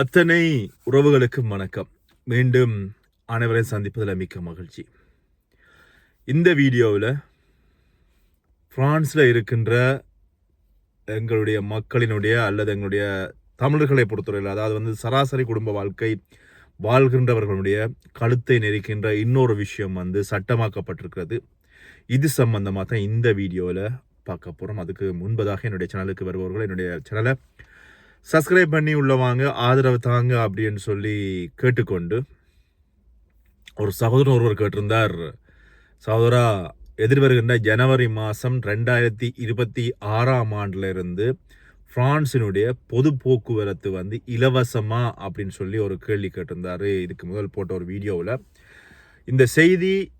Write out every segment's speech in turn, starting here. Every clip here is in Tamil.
அத்தனை உறவுகளுக்கும் வணக்கம். மீண்டும் அனைவரையும் சந்திப்பதில் மிக்க மகிழ்ச்சி. இந்த வீடியோவில் ஃப்ரான்ஸில் இருக்கின்ற எங்களுடைய மக்களினுடைய அல்லது எங்களுடைய தமிழர்களை பொறுத்தவரையில் அதாவது வந்து சராசரி குடும்ப வாழ்க்கை வாழ்கின்றவர்களுடைய கழுத்தை நெரிக்கின்ற இன்னொரு விஷயம் வந்து சட்டமாக்கப்பட்டிருக்கிறது. இது சம்பந்தமாக தான் இந்த வீடியோவில் பார்க்க போகிறோம் அதுக்கு முன்பதாக என்னுடைய சேனலுக்கு வருபவர்கள் என்னுடைய சேனலை சப்ஸ்கிரைப் பண்ணி உள்ளவாங்க ஆதரவு தாங்க அப்படின்னு சொல்லி கேட்டுக்கொண்டு ஒரு சகோதரன் ஒருவர் கேட்டிருந்தார். சகோதரா எதிர்வருகின்ற ஜனவரி மாதம் ரெண்டாயிரத்தி இருபத்தி ஆறாம் ஆண்டிலிருந்து இருந்து பொது போக்குவரத்து வந்து இலவசமா அப்படின்னு சொல்லி ஒரு கேள்வி கேட்டிருந்தார். இதுக்கு முதல் போட்ட ஒரு வீடியோவில். இந்த செய்தி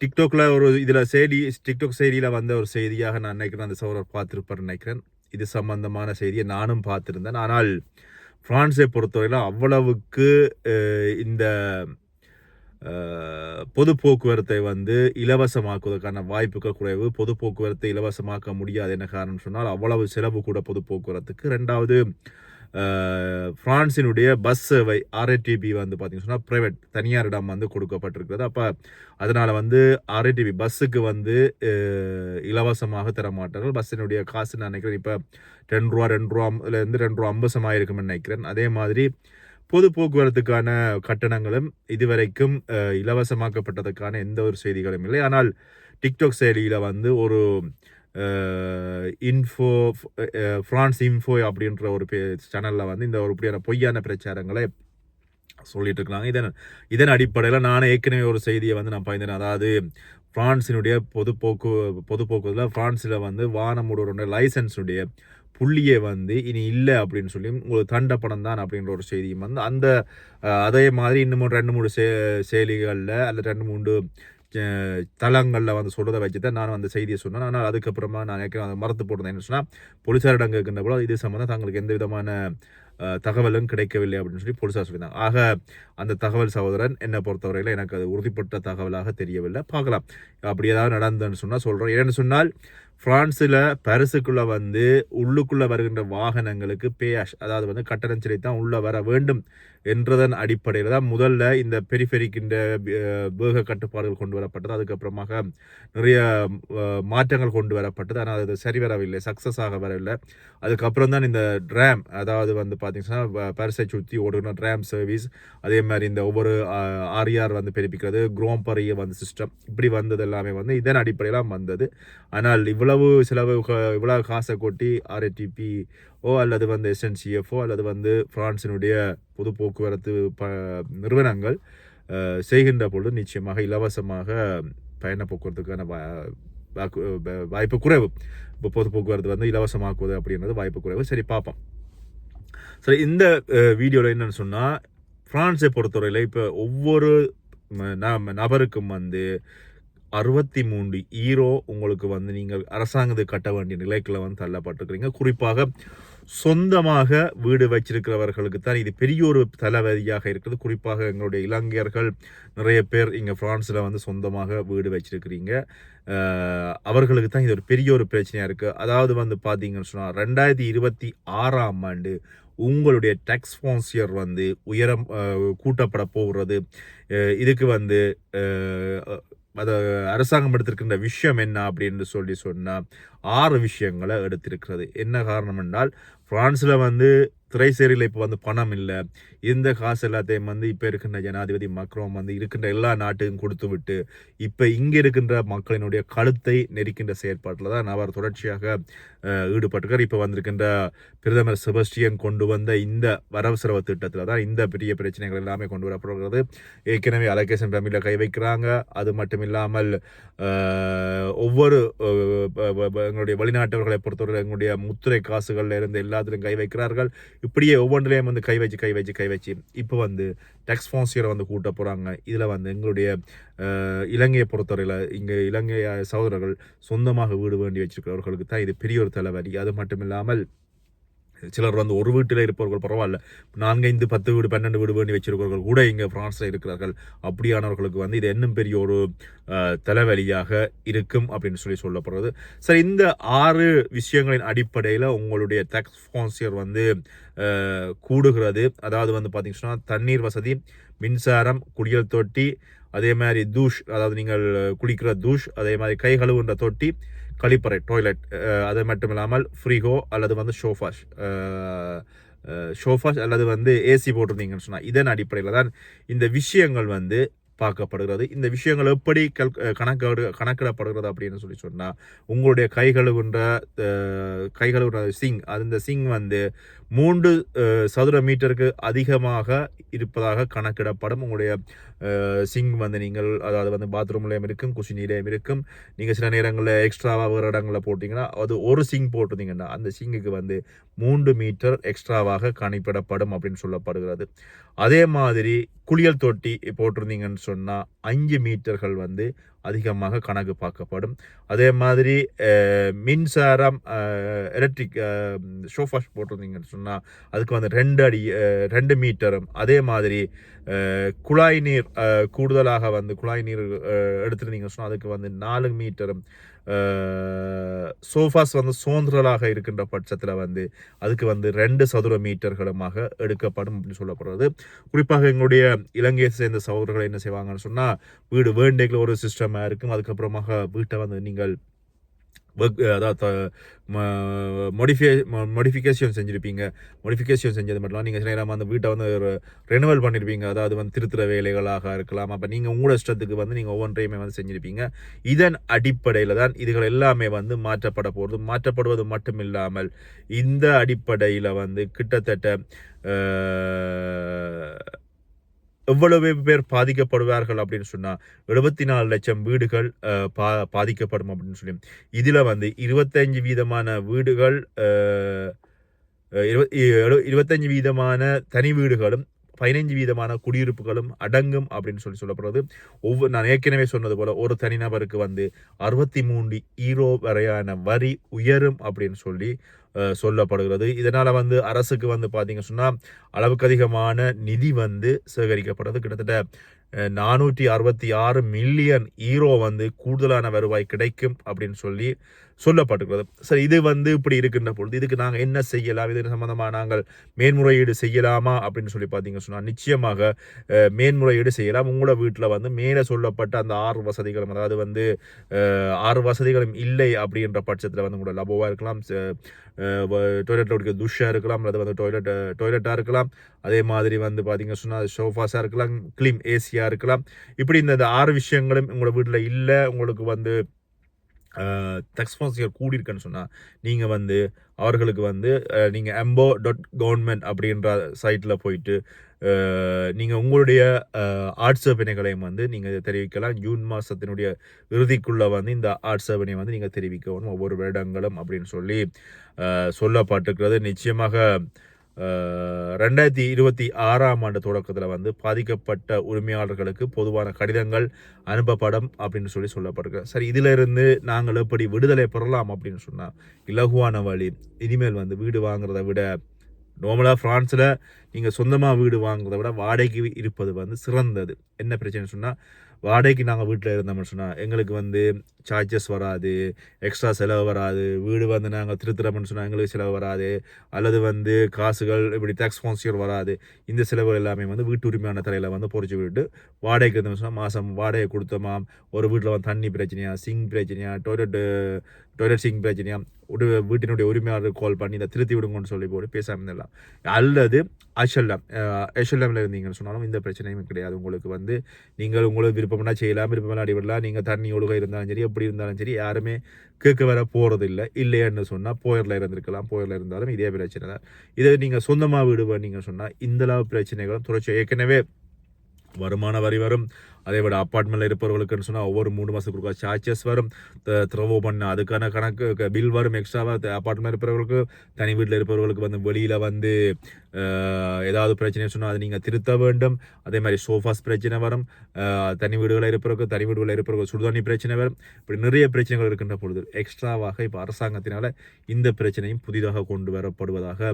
டிக்டாக்ல ஒரு இதில் செய்தி டிக்டாக் செய்தியில் வந்த ஒரு செய்தியாக நான் நினைக்கிறேன். அந்த சகோதரர் பார்த்துருப்பார் நினைக்கிறேன். இது சம்பந்தமான செய்தியை நானும் பார்த்துருந்தேன். ஆனால் பிரான்ஸை பொறுத்தவரையில் அவ்வளவுக்கு இந்த பொது போக்குவரத்தை வந்து இலவசமாக்குவதற்கான வாய்ப்புகள் குறைவு. பொது போக்குவரத்தை இலவசமாக்க முடியாது என்ன காரணம் சொன்னால் அவ்வளவு செலவு கூட பொது போக்குவரத்துக்கு. ரெண்டாவது ஃப்ரான்ஸினுடைய பஸ் சேவை ஆர்ஏடிபி வந்து பார்த்தீங்கன்னு சொன்னால் ப்ரைவேட் தனியாரிடம் வந்து கொடுக்கப்பட்டிருக்கிறது. அப்போ அதனால் வந்து ஆர்ஏடிபி பஸ்ஸுக்கு வந்து இலவசமாக தர மாட்டார்கள் பஸ்ஸினுடைய காசு நான் நினைக்கிறேன் இப்போ ரெண்டு ரூபா ரெண்டு ரூபாலேருந்து ரெண்டு ரூபா ஐம்பசமாக இருக்கும்னு நினைக்கிறேன். அதே மாதிரி பொது போக்குவரத்துக்கான கட்டணங்களும் இதுவரைக்கும் இலவசமாக்கப்பட்டதுக்கான எந்த ஒரு செய்திகளும் இல்லை. ஆனால் டிக்டாக் செயலியில் வந்து ஒரு இன்ஃபோ ஃப்ரான்ஸ் இன்ஃபோ அப்படின்ற ஒரு சேனலில் வந்து இந்த ஒரு இப்படியான பொய்யான பிரச்சாரங்களை சொல்லிட்டு இருக்காங்க. இதன் இதன் அடிப்படையில் நான் ஏற்கனவே ஒரு செய்தியை வந்து நான் பயந்தேன் அதாவது ஃப்ரான்ஸினுடைய பொது போக்கு பொது போக்குவரத்தில் பிரான்ஸில் வந்து வானமுடருடைய லைசன்ஸுடைய புள்ளியை வந்து இனி இல்லை அப்படின்னு சொல்லி உங்களுக்கு தண்ட பணம் தான் அப்படின்ற ஒரு செய்தியும் வந்து அந்த அதே மாதிரி இன்னும் ரெண்டு மூணு சே செயலிகளில் அல்லது ரெண்டு மூணு தளங்களில் வந்து சொல்கிறத வச்சு தான் நான் அந்த செய்தியை சொன்னேன். ஆனால் அதுக்கப்புறமா நான் ஏற்கனவே அதை மறந்து போடுறேன் என்ன சொன்னால் போலீசாரிடம் கேட்கின்ற போல இது சம்மந்தம் தங்களுக்கு எந்த விதமான தகவலும் கிடைக்கவில்லை அப்படின்னு சொல்லி போலீசார் சொல்லியிருந்தாங்க ஆக அந்த தகவல் சகோதரன் என்னை பொறுத்தவரையில் எனக்கு அது உறுதிப்பட்ட தகவலாக தெரியவில்லை. பார்க்கலாம். அப்படி ஏதாவது நடந்ததுன்னு சொன்னால் சொல்கிறேன் ஏன்னு சொன்னால் பிரான்ஸில் பரிசுக்குள்ளே வந்து உள்ளுக்குள்ளே வருகின்ற வாகனங்களுக்கு பேஷ் அதாவது வந்து கட்டணம் செலுத்தி தான் உள்ளே வர வேண்டும் என்றதன் அடிப்படையில் தான் முதல்ல இந்த பெரிஃபெரிக்கின்ற வேக கட்டுப்பாடுகள் கொண்டு வரப்பட்டது. அதுக்கப்புறமாக நிறைய மாற்றங்கள் கொண்டு வரப்பட்டது. ஆனால் அது சரி வரவில்லை சக்ஸஸ் ஆக வரவில்லை அதுக்கப்புறம் தான் இந்த ட்ராம் அதாவது வந்து பார்த்தீங்கன்னா பரிசை சுற்றி ஓடுகிற ட்ராம் சர்வீஸ் அதே மாதிரி இந்த ஒவ்வொரு ஆர்ஆர் வந்து பிறப்பிக்கிறது குரோம்பரிய வந்து சிஸ்டம் இப்படி வந்தது எல்லாமே வந்து இதன் அடிப்படையில் வந்தது. ஆனால் இவ்வளவு செலவு இவ்வளவு காசை கொட்டி ஆர்ஏடிபி ஓ அல்லது வந்து எஸ்என்சிஎஃப்ஓ அல்லது வந்து பிரான்சினுடைய பொது போக்குவரத்து ப நிறுவனங்கள் செய்கின்ற பொழுது நிச்சயமாக இலவசமாக பயண போக்குவரத்துக்கான வாக்கு- வாய்ப்பு குறைவு. இப்போ பொது போக்குவரத்து வந்து இலவசமாக்குவது அப்படின்றது வாய்ப்பு குறைவு. சரி பார்ப்போம் சரி இந்த வீடியோவில் என்னன்னு சொன்னால் ஃப்ரான்ஸை பொறுத்தவரையில் இப்போ ஒவ்வொரு ந- நபருக்கும் வந்து அறுபத்தி மூன்று ஈரோ உங்களுக்கு வந்து நீங்கள் அரசாங்கத்துக்கு கட்ட வேண்டிய நிலைக்குள்ள வந்து தள்ளப்பட்டிருக்கிறீங்க. குறிப்பாக சொந்தமாக வீடு வச்சிருக்கிறவர்களுக்கு தான் இது பெரிய ஒரு தலைவதியாக இருக்கிறது குறிப்பாக எங்களுடைய இலங்கையர்கள் நிறைய பேர் இங்கே ஃப்ரான்ஸில் வந்து சொந்தமாக வீடு வச்சிருக்கிறீங்க. அவர்களுக்கு தான் இது ஒரு பெரிய ஒரு பிரச்சனையாக இருக்குது அதாவது வந்து பார்த்தீங்கன்னு சொன்னால் ரெண்டாயிரத்தி இருபத்தி ஆறாம் ஆண்டு உங்களுடைய டேக்ஸ் ஃபோன்சியர் வந்து உயரம் கூட்டப்பட போகிறது. இதுக்கு வந்து அதை அரசாங்கம் எடுத்திருக்கின்ற விஷயம் என்ன அப்படின்னு சொல்லி சொன்னால் ஆறு விஷயங்களை எடுத்திருக்கிறது. என்ன காரணம் என்றால் ஃப்ரான்ஸில் வந்து திரைசேரியில் இப்போ வந்து பணம் இல்லை. இந்த காசு எல்லாத்தையும் வந்து இப்போ இருக்கின்ற ஜனாதிபதி மக்ரோம் வந்து இருக்கின்ற எல்லா நாட்டுக்கும் கொடுத்து விட்டு இப்போ இங்கே இருக்கின்ற மக்களினுடைய கழுத்தை நெரிக்கின்ற செயற்பாட்டில் தான் அவர் தொடர்ச்சியாக ஈடுபட்டிருக்கார். இப்போ வந்திருக்கின்ற பிரதமர் செபஸ்டியன் கொண்டு வந்த இந்த வரவு செலவு திட்டத்தில் தான் இந்த பெரிய பிரச்சனைகள் எல்லாமே கொண்டு வரப்படுகிறது. ஏற்கனவே அலகேசன் ஃபேமிலியில் கை வைக்கிறாங்க. அது மட்டும் இல்லாமல் ஒவ்வொரு எங்களுடைய வெளிநாட்டவர்களை பொறுத்தவரை எங்களுடைய முத்துரை காசுகளில் இருந்து எல்லாத்திலும் கை வைக்கிறார்கள். இப்படியே ஒவ்வொன்றிலையும் வந்து கை வச்சு கை வச்சு கை வச்சு இப்போ வந்து டெக்ஸ் ஃபோன்ஸியரை வந்து கூட்ட போகிறாங்க இதில் வந்து எங்களுடைய இலங்கையை பொறுத்தவரையில் இங்கே இலங்கை சகோதரர்கள் சொந்தமாக வீடு வேண்டி வச்சிருக்கிறவர்களுக்கு தான் இது பெரிய ஒரு தலைவலி. அது மட்டும் இல்லாமல் சிலர் வந்து ஒரு வீட்டில் இருப்பவர்கள் பரவாயில்ல. நான்கு ஐந்து பத்து வீடு பன்னெண்டு வீடு வேண்டி வச்சிருப்பவர்கள் கூட இங்கே ஃப்ரான்ஸில் இருக்கிறார்கள். அப்படியானவர்களுக்கு வந்து இது இன்னும் பெரிய ஒரு தலைவலியாக இருக்கும் அப்படின்னு சொல்லி சொல்லப்படுறது. சரி இந்த ஆறு விஷயங்களின் அடிப்படையில் உங்களுடைய டேக்ஸ் ஸ்பான்சியர் வந்து கூடுகிறது. அதாவது வந்து பார்த்தீங்கன்னா தண்ணீர் வசதி மின்சாரம் குடியல் தொட்டி அதே மாதிரி தூஷ் அதாவது நீங்கள் குளிக்கிற தூஷ் அதே மாதிரி கை கழுவுன்ற தொட்டி கழிப்பறை டாய்லெட் அது மட்டும் இல்லாமல் ஃப்ரீகோ அல்லது வந்து ஷோஃபாஷ் ஷோஃபாஷ் அல்லது வந்து ஏசி போட்டிருந்தீங்கன்னு சொன்னால் இதன் அடிப்படையில் தான் இந்த விஷயங்கள் வந்து பார்க்கப்படுகிறது. இந்த விஷயங்கள் எப்படி கல் கணக்கு கணக்கிடப்படுகிறது அப்படின்னு சொல்லி சொன்னால் உங்களுடைய கை கழுவுன்ற அஹ், கை கழுவுற சிங் அந்த சிங் வந்து மூன்று சதுர மீட்டருக்கு அதிகமாக இருப்பதாக கணக்கிடப்படும். உங்களுடைய சிங் வந்து நீங்கள் அதாவது வந்து பாத்ரூம்லேயும் இருக்கும் குஷினிலையும் இருக்கும். நீங்கள் சில நேரங்களில் எக்ஸ்ட்ராவாக வேறு இடங்களில் போட்டிங்கன்னா அது ஒரு சிங் போட்டிருந்தீங்கன்னா அந்த சிங்குக்கு வந்து மூன்று மீட்டர் எக்ஸ்ட்ராவாக கணிப்பிடப்படும் அப்படின்னு சொல்லப்படுகிறது. அதே மாதிரி குளியல் தொட்டி போட்டிருந்தீங்கன்னு சொன்னால் அஞ்சு மீட்டர்கள் வந்து அதிகமாக கணக்கு பார்க்கப்படும். அதே மாதிரி மின்சாரம் எலக்ட்ரிக் ஷோஃபாஷ் போட்டிருந்தீங்கன்னு சொன்னால் அதுக்கு வந்து ரெண்டு அடி ரெண்டு மீட்டரும். அதே மாதிரி குழாய் நீர் கூடுதலாக வந்து குழாய் நீர் எடுத்துருந்தீங்கன்னு சொன்னால் அதுக்கு வந்து நாலு மீட்டரும். சோஃபாஸ் வந்து சுதந்திரலாக இருக்கின்ற பட்சத்தில் வந்து அதுக்கு வந்து ரெண்டு சதுர மீட்டர்களுமாக எடுக்கப்படும் அப்படின்னு சொல்லப்படுறது. குறிப்பாக எங்களுடைய இலங்கையை சேர்ந்த சகோதரர்கள் என்ன செய்வாங்கன்னு சொன்னால் வீடு வேண்டைகள் ஒரு சிஸ்டமாக இருக்கும். அதுக்கப்புறமாக வீட்டை வந்து நீங்கள் ஒர்க் அதாவது மொடிஃபை மொடிஃபிகேஷன் செஞ்சுருப்பீங்க. மொடிஃபிகேஷன் செஞ்சது மட்டும் நீங்கள் சில நேரம் அந்த வீட்டை வந்து ஒரு ரெனுவல் பண்ணியிருப்பீங்க அதாவது வந்து திருத்துற வேலைகளாக இருக்கலாம். அப்போ நீங்கள் உங்களோட இஷ்டத்துக்கு வந்து நீங்கள் ஒவ்வொன்றையுமே வந்து செஞ்சுருப்பீங்க. இதன் அடிப்படையில் தான் இதுகள் எல்லாமே வந்து மாற்றப்பட போகிறது மாற்றப்படுவது மட்டும் இல்லாமல் இந்த அடிப்படையில் வந்து கிட்டத்தட்ட எவ்வளவு பேர் பாதிக்கப்படுவார்கள் அப்படின்னு சொன்னால் எழுபத்தி நாலு லட்சம் வீடுகள் பா பாதிக்கப்படும் அப்படின்னு சொல்லி. இதில் வந்து இருபத்தஞ்சு வீதமான வீடுகள் இருபத் அஹ், இருபத்தஞ்சு வீதமான தனி வீடுகளும் பதினைஞ்சு வீதமான குடியிருப்புகளும் அடங்கும் அப்படின்னு சொல்லி சொல்லப்படுறது. ஒவ்வொரு நான் ஏற்கனவே சொன்னது போல் ஒரு தனிநபருக்கு வந்து அறுபத்தி மூன்று ஈரோ வரையான வரி உயரும் அப்படின்னு சொல்லி சொல்லப்படுகிறது. இதனால் வந்து அரசுக்கு வந்து பார்த்திங்க சொன்னால் அளவுக்கு அதிகமான நிதி வந்து சேகரிக்கப்படுறது கிட்டத்தட்ட நானூற்றி அறுபத்தி ஆறு மில்லியன் ஈரோ வந்து கூடுதலான வருவாய் கிடைக்கும் அப்படின்னு சொல்லி சொல்லப்பட்டுக்கிறது சரி இது வந்து இப்படி இருக்கின்ற பொழுது இதுக்கு நாங்கள் என்ன செய்யலாம்? இது சம்மந்தமாக நாங்கள் மேன்முறையீடு செய்யலாமா? அப்படின்னு சொல்லி பார்த்தீங்க சொன்னால் நிச்சயமாக மேன்முறையீடு செய்யலாம். உங்களோட வீட்டில் வந்து மேலே சொல்லப்பட்ட அந்த ஆறு வசதிகளும் அதாவது வந்து ஆறு வசதிகளும் இல்லை அப்படின்ற பட்சத்தில் வந்து உங்களோட லபோவாக இருக்கலாம். டாய்லெட்டில் இருக்க துஷாக இருக்கலாம் அல்லது வந்து டாய்லெட் டாய்லெட்டாக இருக்கலாம். அதே மாதிரி வந்து பார்த்தீங்க சொன்னால் சோஃபாஸாக இருக்கலாம் கிளீம் ஏசியாக இருக்கலாம். இப்படி இந்த இந்த ஆறு விஷயங்களும் உங்களோட வீட்டில் இல்லை உங்களுக்கு வந்து டெக்ஸ்பான்சியர் கூடியிருக்குன்னு சொன்னால் நீங்கள் வந்து அவர்களுக்கு வந்து நீங்கள் எம்போ டாட் கவர்மெண்ட் அப்படின்ற சைட்டில் போயிட்டு நீங்கள் உங்களுடைய ஆட்சேபனைகளையும் வந்து நீங்கள் தெரிவிக்கலாம். ஜூன் மாதத்தினுடைய இறுதிக்குள்ளே வந்து இந்த ஆட்சேபனையை வந்து நீங்கள் தெரிவிக்கணும் ஒவ்வொரு வருடங்களும் அப்படின்னு சொல்லி சொல்லப்பட்டிருக்கிறது. நிச்சயமாக ரெண்டாயிரத்தி இருபத்தி ஆறாம் ஆண்டு தொடக்கத்தில் வந்து பாதிக்கப்பட்ட உரிமையாளர்களுக்கு பொதுவான கடிதங்கள் அனுப்பப்படும் அப்படின்னு சொல்லி சொல்லப்பட்டிருக்கு. சரி இதிலிருந்து நாங்கள் எப்படி விடுதலை பெறலாம் அப்படின்னு சொன்னால் இலகுவான வழி இனிமேல் வந்து வீடு வாங்குறதை விட நார்மலாக ஃப்ரான்ஸில் நீங்கள் சொந்தமாக வீடு வாங்குறதை விட வாடகைக்கு இருப்பது வந்து சிறந்தது. என்ன பிரச்சனை சொன்னால் வாடகைக்கு நாங்கள் வீட்டில் இருந்தோம்னு சொன்னால் எங்களுக்கு வந்து சார்ஜஸ் வராது எக்ஸ்ட்ரா செலவு வராது வீடு வந்து நாங்கள் திருத்துறோம்னு சொன்னால் எங்களுக்கு செலவு வராது அல்லது வந்து காசுகள் இப்படி டேக்ஸ் ஸ்பான்சியர் வராது இந்த செலவுகள் எல்லாமே வந்து வீட்டு உரிமையான தலையில் வந்து பொறிச்சு விட்டு வாடகைக்கு இருந்தோம்னு சொன்னால் மாதம் வாடகை கொடுத்தோமா ஒரு வீட்டில் வந்து தண்ணி பிரச்சனையா சிங் பிரச்சனையா டொய்லெட்டு டொய்லெட் சிங் பிரச்சனையா ஒரு வீட்டினுடைய உரிமையாளர் கால் பண்ணி இதை திருத்தி விடுங்கன்னு சொல்லி போட்டு பேசாமல் இருந்தலாம் அல்லது அஷல்லாம் அஷல்லாமில் இருந்தீங்கன்னு சொன்னாலும் இந்த பிரச்சனையும் கிடையாது. உங்களுக்கு வந்து நீங்கள் உங்களுக்கு விருப்பம்னா செய்யலாம் விருப்பம்னா அடிபடலாம். நீங்கள் தண்ணி ஒழுக இருந்தாலும் சரி எப்படி இருந்தாலும் சரி யாருமே கேட்க வர போகிறது இல்லை இல்லையான்னு சொன்னால் போயரில் இருந்திருக்கலாம் போயரில் இருந்தாலும் இதே பிரச்சனை தான். இதை நீங்கள் சொந்தமாக விடுவேன் நீங்கள் சொன்னால் இந்த அளவு பிரச்சனைகளும் தொடர்ச்சி ஏற்கனவே வருமான வரி வரும். அதே விட அப்பார்ட்மெண்ட்டில் இருப்பவர்களுக்குன்னு சொன்னால் ஒவ்வொரு மூணு மாதத்துக்கு கொடுக்க சார்ஜஸ் வரும். த்ரோவோ பண்ண அதுக்கான கணக்கு பில் வரும் எக்ஸ்ட்ராவாக அப்பார்ட்மெண்ட் இருப்பவர்களுக்கு தனி வீட்டில் இருப்பவர்களுக்கு வந்து வெளியில் வந்து ஏதாவது பிரச்சனை சொன்னால் அதை நீங்கள் திருத்த வேண்டும். அதே மாதிரி சோஃபாஸ் பிரச்சனை வரும். தனி வீடுகளில் இருப்பவருக்கு தனி வீடுகளில் இருப்பவர்கள் சுடுதண்ணி பிரச்சனை வரும். இப்படி நிறைய பிரச்சனைகள் இருக்கின்ற பொழுது எக்ஸ்ட்ராவாக இப்போ அரசாங்கத்தினால இந்த பிரச்சனையும் புதிதாக கொண்டு வரப்படுவதாக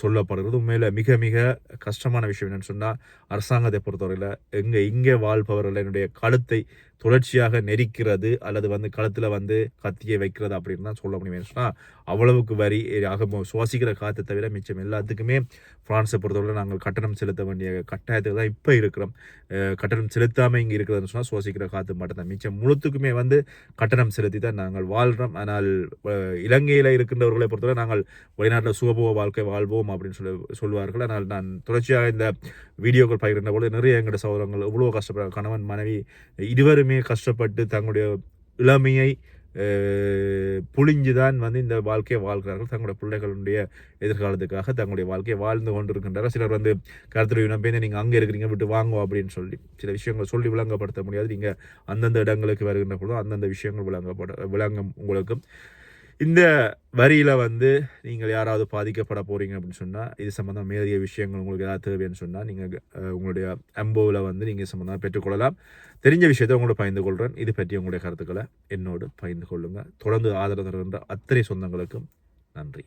சொல்லப்படுகிறது. உண்மையில் மிக மிக கஷ்டமான விஷயம் என்னென்னு சொன்னால் அரசாங்கத்தை பொறுத்தவரையில் எங்கே இங்கே வா வாழ்பவர்களினுடைய கழுத்தை தொடர்ச்சியாக நெரிக்கிறது அல்லது வந்து கழுத்தில் வந்து கத்தியை வைக்கிறது அப்படின்னு தான் சொல்ல முடியும். சொன்னால் அவ்வளவுக்கு வரி ஆக சுவாசிக்கிற காற்றை தவிர மிச்சம் எல்லாத்துக்குமே ஃப்ரான்ஸை பொறுத்தவரை நாங்கள் கட்டணம் செலுத்த வேண்டிய கட்டாயத்துக்கு தான் இப்போ இருக்கிறோம். கட்டணம் செலுத்தாமல் இங்கே இருக்கிறதுன்னு சொன்னால் சுவாசிக்கிற காற்று மட்டும் தான் மிச்சம் முழுத்துக்குமே வந்து கட்டணம் செலுத்தி தான் நாங்கள் வாழ்கிறோம் ஆனால் இலங்கையில் இருக்கின்றவர்களை பொறுத்தவரை நாங்கள் வெளிநாட்டில் சுகபோக வாழ்க்கை வாழ்வோம் அப்படின்னு சொல்லி சொல்வார்கள். ஆனால் நான் தொடர்ச்சியாக இந்த வீடியோக்கள் பகிர்ந்த பொழுது நிறைய எங்களோட சகோதரங்கள் எவ்வளோ கஷ்டப்படுற கணவன் மனைவி இருவருமே கஷ்டப்பட்டு தங்களுடைய இளமையை புழிஞ்சு புழிஞ்சுதான் வந்து இந்த வாழ்க்கையை வாழ்கிறார்கள். தங்களுடைய பிள்ளைகளுடைய எதிர்காலத்துக்காக தங்களுடைய வாழ்க்கையை வாழ்ந்து கொண்டிருக்கின்றார்கள் சிலர் வந்து கருத்துடைய நம்பி நீங்கள் அங்கே இருக்கிறீங்க விட்டு வாங்குவோம் அப்படின்னு சொல்லி சில விஷயங்கள் சொல்லி விளங்கப்படுத்த முடியாது. நீங்கள் அந்தந்த இடங்களுக்கு வருகின்ற பொழுது அந்தந்த விஷயங்கள் விளங்கப்பட விளங்கும் உங்களுக்கும் இந்த வரியில் வந்து நீங்கள் யாராவது பாதிக்கப்பட போகிறீங்க அப்படின்னு சொன்னால் இது சம்மந்தம் மேலிய விஷயங்கள் உங்களுக்கு ஏதாவது தேவைன்னு சொன்னால் நீங்கள் உங்களுடைய அம்போவில் வந்து நீங்கள் சம்மந்தமாக பெற்றுக்கொள்ளலாம். தெரிஞ்ச விஷயத்தை உங்களோட பகிர்ந்து கொள்கிறேன் இது பற்றி உங்களுடைய கருத்துக்களை என்னோடு பகிர்ந்து கொள்ளுங்கள் தொடர்ந்து ஆதரவு தருகின்ற அத்தனை சொந்தங்களுக்கும் நன்றி.